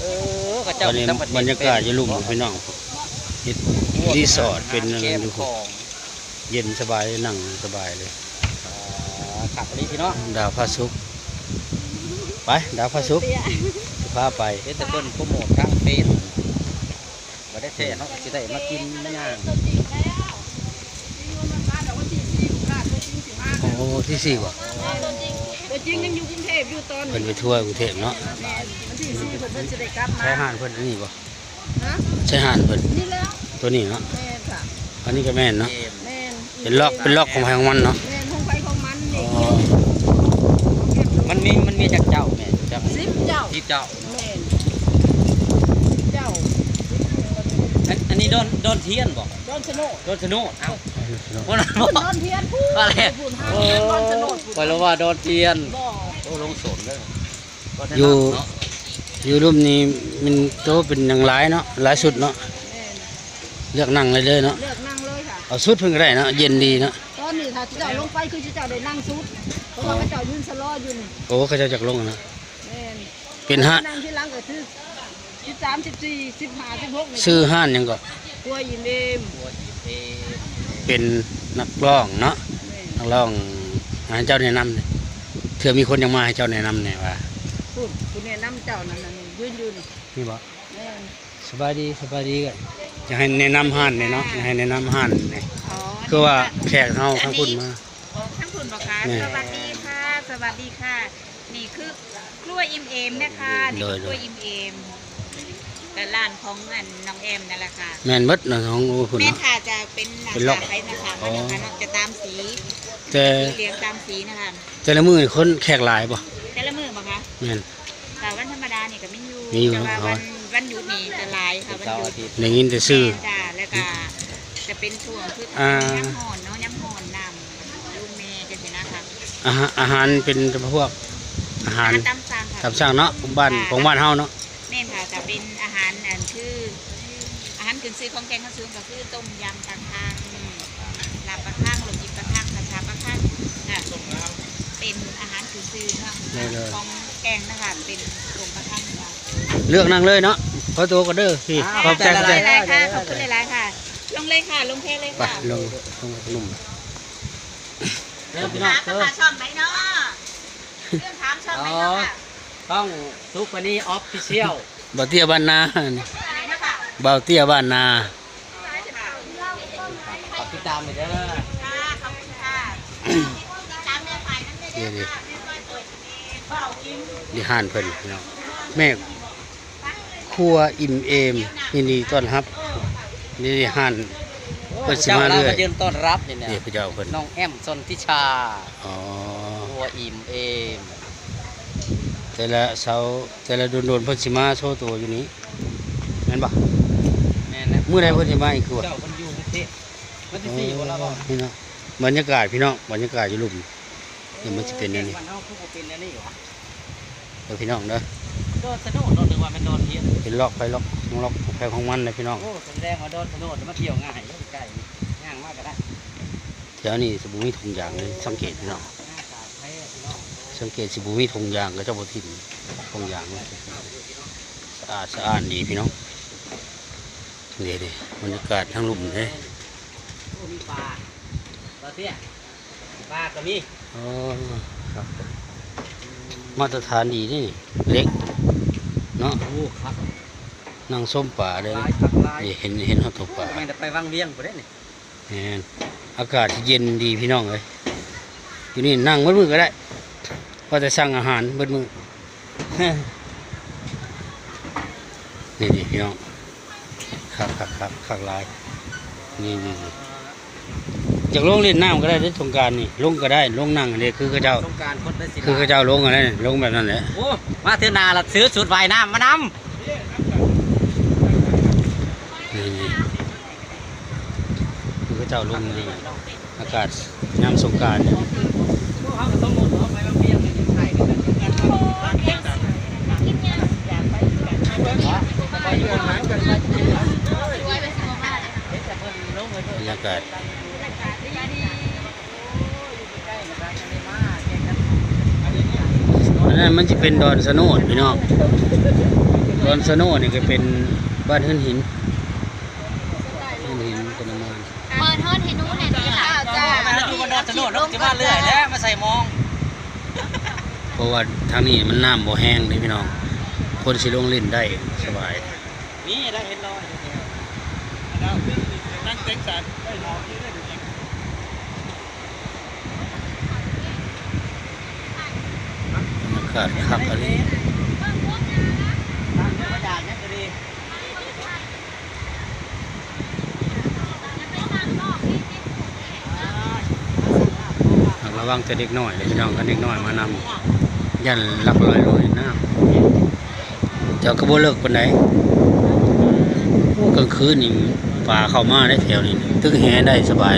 เออก็ตเจ้าอนนี้ทั้งประเทศบรรยากาศอยู่ลุ่มพี่น้องเฮ็ดรีสอร์ทเป็นอะไรเข้มดูของเย็นสบายนั่งสบายเลย อ่าขับไปพี่เนาะดาวพระศุกร์ไปดาวพระศุกร์สิพาไปเฮ็ดแต่เพิ่นโปรโมททางเฟซบ่ได้แท้เนาะสิได้มากินมาย่างโอ้ที่สี่บ่ตัวจริงยังอยู่กรุงเทพอยู่ตอนเพิ่นไปทั่วกรุงเทพเนาะแม่ นวันที่สี่ผมเพิ่นจะได้กลับมาใช้ห่านเพิ่นอันนี้บ่นะใช้ห่านเพิ่นนี่แล้วตัวนี้เนาะแม่นค่ะอันนี้ก็แม่นเนาะเกมแม่นเป็นล็อกเป็นล็อกของใครของมันเนาะแม่นของไปของมันอ๋นี่อมันมีมันมีจากเจ้าแม่จักสิบเจ้าที่เจ้าแม่นเจ้าอันอันนี้โดนโดนเทียนบ่ดอนชะโนดโดนสนุกเอ้าบ่นะพูบ่ดดอนเทียนพูดอะไรพูดหาเทียนดอนชะโนดพูดปล่อยแล้วว่าโดนเทียนบ่โอ้ลงสนเลยอยู่ อยู่รูปนี้มันโตเป็นอย่างหลายเนาะหลายสุดเนาะแม่นเลือกนั่งเลยเลยเนาะเลือกนั่งเลยค่ะเอาสุดเพิ่นก็ได้เนาะเย็นดีเนาะตอนนี้ถ้าเจ้าลงไปคือเจ้าได้นั่งซุดเพราะว่าเขาเจ้ายืนสลออยู่นี่โอ้เขาเจะจักลงอะนะแม่นเป็นฮะนั่งที่หลังก็คือสิบสามสิบสี่สิบห้าสิบหกนี่ซื้อห้านหยังก็ตัวยินเอมตัวอีเอเป็นนักร้องเนาะแม่นนักร้องให้เจ้าแนะนำเลยเถื่อมีคนยังมาให้เจ้าแนะนำเนี่ยว่า พูดคุณเนี่ยน้ำเจ้านั่นน่ะนี่ยืนอยู่นี่นี่บ่แม่นสบายดีสบายดีก็จะให้แนะนำห้านเนี่ยเนาะจะให้แนะนำห้านเนี่ยอ๋อคือว่าแขกเฮาทั้งคุณมาอ๋อทั้งคุณบอกค่ะแม่สวัสดีค่ะ สวัสดีค่ะ นี่คือกล้วยอิมเอมนะคะนี่คือกล้วยอิมเอมแต่ร้านของอันน้องเอมนั่นแหละค่ะ แม่นหมดเนาะของคุณแม่เนาะ ค่ะจะเป็นหน้าเป็นล็อก ตาไปนะคะอ๋อมันนะคะเนาะจะตามสีแต่สีเหลืองตามสีนะคะแต่ละมื้อนี่คนแขกหลายบ่ แต่ละมือบอกค่ะแม่น แต่วันธรรมดานี่ก็ไม่อยู่มีอยู่แต่ว่าอ๋อ วันวันหยุดนี่จะหลายค่ะวันเสาหร์ยุอาดทิตย์ ได้ยินแต่ชื่อแม่จ้าแล้วก็จะเป็นช่วงคืออ่า ย้ำหอนเนาะย้ำหอนนำลูกเมย์จะสินะคะอาหารอาหารเป็นพวกอาหารตามสั่งค่ะ ตามสั่งเนาะของบ้านของบ้านเฮาเนาะ แม่นค่ะจะเป็นอาหารอันคืออาหารกึ่งซื้อของแกงข้าวซื้อก็คือต้มยำปลาคังลาบปลาคังหลงจิบปลาคังกระชาปลาคังค่ะ เป็นอาหารกึ่งซื้อเนาะของแกงนะคะเป็นต้มปลาคังค่ะเลือกนั่งเลยเนาะขอตัวก็เด้อพี่ขอบใจขขออบบใจคุณหลายๆค่ะขอบคุณหลายๆค่ะ ลงเลยค่ะ ลงเพลเลยไปค่ะลงลงนุ่มเริ่มพี่น้องถามเริ่มค่ะช่องไหนเนาะเรื่องถามช่องไหนเนาะค่ะต้องทุกวันนี้ออฟฟิเชียลบ่าวเตี้ยบ้านนาอะไรนะคะบ่าวเตี้ยบ้านนาฝากติดตามเลยเด้อ ค่ะขอบคุณค่ะตามแม่ฝ่าย นั้นได้นี่เลยดิค่ะแม่ฝ่ายเปิดเองเฝ้ากินนี่ห้านเพิ่นพี่น้องแม่ครัวอิ่มเอมยินดีต้อนรับ นี่ห้านเปิดสิมาเรื่อยจ้มายืนต้อนรับนี่เนี่ยนี่พระเจ้าเพิ่นน้องแอมสนทิชาอ๋อตัวอิ่มเอมแต่ละเสาร์แต่ละโดนๆเพิ่นสิมาโชว์ตัวอยู่นี้แม่นบ่แม่นะมื้อใดเพิ่นสิมาอีกคือว่าเจ้าคนอยู่ประเทศวันที่สี่วันละบ่พี่น้องบรรยากาศพี่น้องบรรยากาศอยู่ลุ่ม เดี๋ยวมันจะเป็นอย่างนี้วันเฮาคือบ่เป็นอันนี้หรอเดี๋ยวพี่น้องเด้อโดนสนุกโดนหรือว่าเป็นโดนเทียนเป็นล็อกไปล็อกของล็อกของใครของมันเลยพี่น้องโอ้แสดงว่าโดนสนุกมาเที่ยวง่ายอยู่ใกล้ย่างมากก็ได้แถวนี้สบู่มีถุงยางเลยสังเกตพี่น้องหน้าตาแท้พี่น้องสังเกตสบู่มีถุงยางก็เจ้าบ่ทิ่มถุงยางเลยสะอาดสะอาดดีพี่น้องเดี๋ยวดิบรรยากาศทั้งลุ่มเลยโอ้มีปลาปลาเตี้ย ปลาก็มีอ๋อครับมาตรฐานดีนี่เล็กเนาะโอ้ครับนั่งส้มป่าเลยลายผักลายนี่เห็นเห็นเขาตกป่าแม่งจะไปวังเวียงบ่ได้นี่แม่นอากาศที่เย็นดีพี่น้องเลยอยู่นี่นั่งมืดมือก็ได้ว่าจะสั่งอาหารมืดมือ นี่นี่พี่น้องคักคักคักคักหลายนี่นี่นี่ จากลงเล่นน้ำก็ได้ที่สงกรารนี่ลงก็ได้ลงนั่งอันนี้คือเขาเจ้าสงกรารคนได้สิคือเขาเจ้าลงอะไรนี่ลงแบบนั้นแหละโอ้มาเทื่อนาละซื้อสูตรว่ายน้ำมานนี่นี่คือเขาเจ้าลงนี่อากาศยามสงกรารำพวกเขาก็ต้องหมดเอาไปวังเวียงนี่ไทยนี่กันไปอยู่หางกันมาเฮ็ดแต่เพิ่นลงเลย บรรยากาศ อันนั้น มันจะเป็นดอนสโนดพี่น้องดวนสโน่นี่ก็เป็นบ้านหินหินหินหินเป็นประมาณเปิดฮอดให้หนูแหน่อยนี่ล่ะจ้ามาดูบนดอนถนนจะมาเรื่อยแล้วมาใส่มองเพราะว่าทางนี้มันน้ำบ่แห้งนี่พี่น้อง คนสิลงเล่นได้สบาย นี่ได้เห็นรอยนั่งเต็งสันบรรยา กาศคักอะไรทางนี้าระวังแต่เด็กน้อยเลยพี่น้องกันเด็กน้อยมานำยันหลักลอยลอยน้ำเจ้ากระโบเลิกปานไหนกลางคืนนี่ป่าเข้ามาได้แถวนี้ตึกแหได้สบาย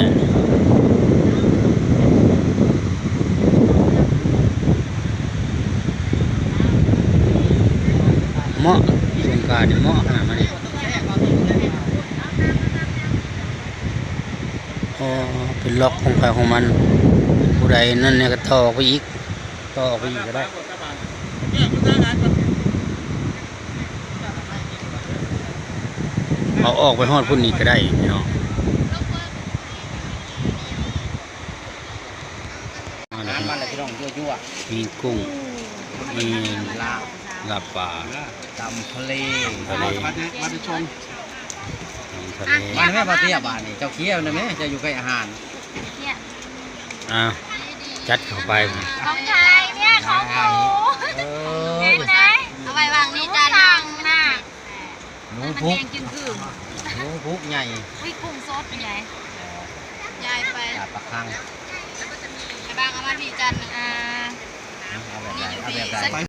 เหมาะสงกรารนี่เหมาะขนาดนี้อ๋อเป็นล็อกของใครของมันผู้ใดนั่นเนี่ยก็ต่อออกไปอีกต่อออกไปอีกก็ได้เอาออกไปฮอดพุ่นนี้ก็ได้พี่น้องเอาละน้ำคมัรับนอะไรพี่น้องยั่วมีกุ้งมีๆลาบ ลาบป่าตำทะเลทะเลมาดิมาดิชมทะเลบ้านแม่ปลาเทียบ้านนี่เจ้าเคี้ยวนะแม่จะอยู่ใกล้อาหารเนี่ยอะจัดเข้าไปของไทยเนี่ยของหนูเอเห็นไหมเอาไว้วางนี่จานนั่งน่ะหนูมันพุกแดงจึงคือหนูพุกใหญ่วิกุ้งสดเป็นไงยายไปจับปลาคังไอ้บางเอามาพี่จันอ่าเ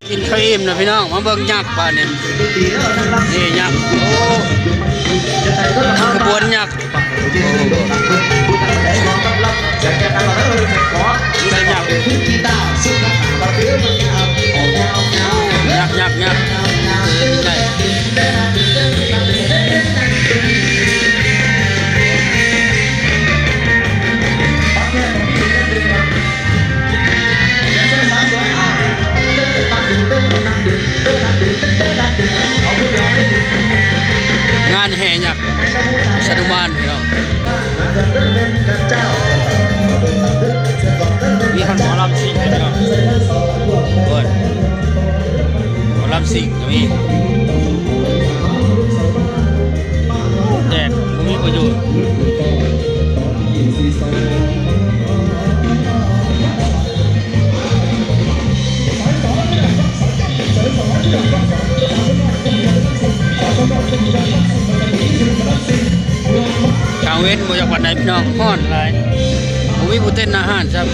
กินข้าวอิ่มนะพี่น้องมาเบิ่งยักษ์บ้านนี่นี่ยักษ์โอ้ขบวนยักษ์โอ้นี่ยักษ์ สิงห์ก็มีแดดบ่มีประโยชน์กลางเว้นมาจากวันไหนพี่น้องฮ้อนหลายผมมีผู้เต้นอาหารครับ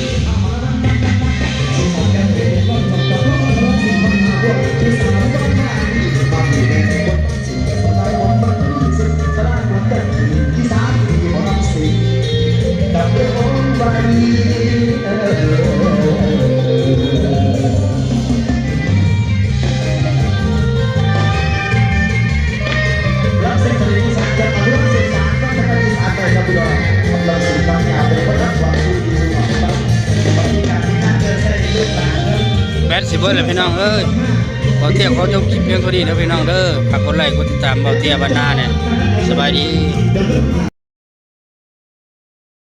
บดสิเบิร์ดเลยพี่น้องเอ้ยขอเที่ยวขอจบคลิปเพียงเท่านี้นะพี่น้องเด้อฝากกดไลค์กดติดตามเบาเที่ยบรรณาเนี่ยสบายดี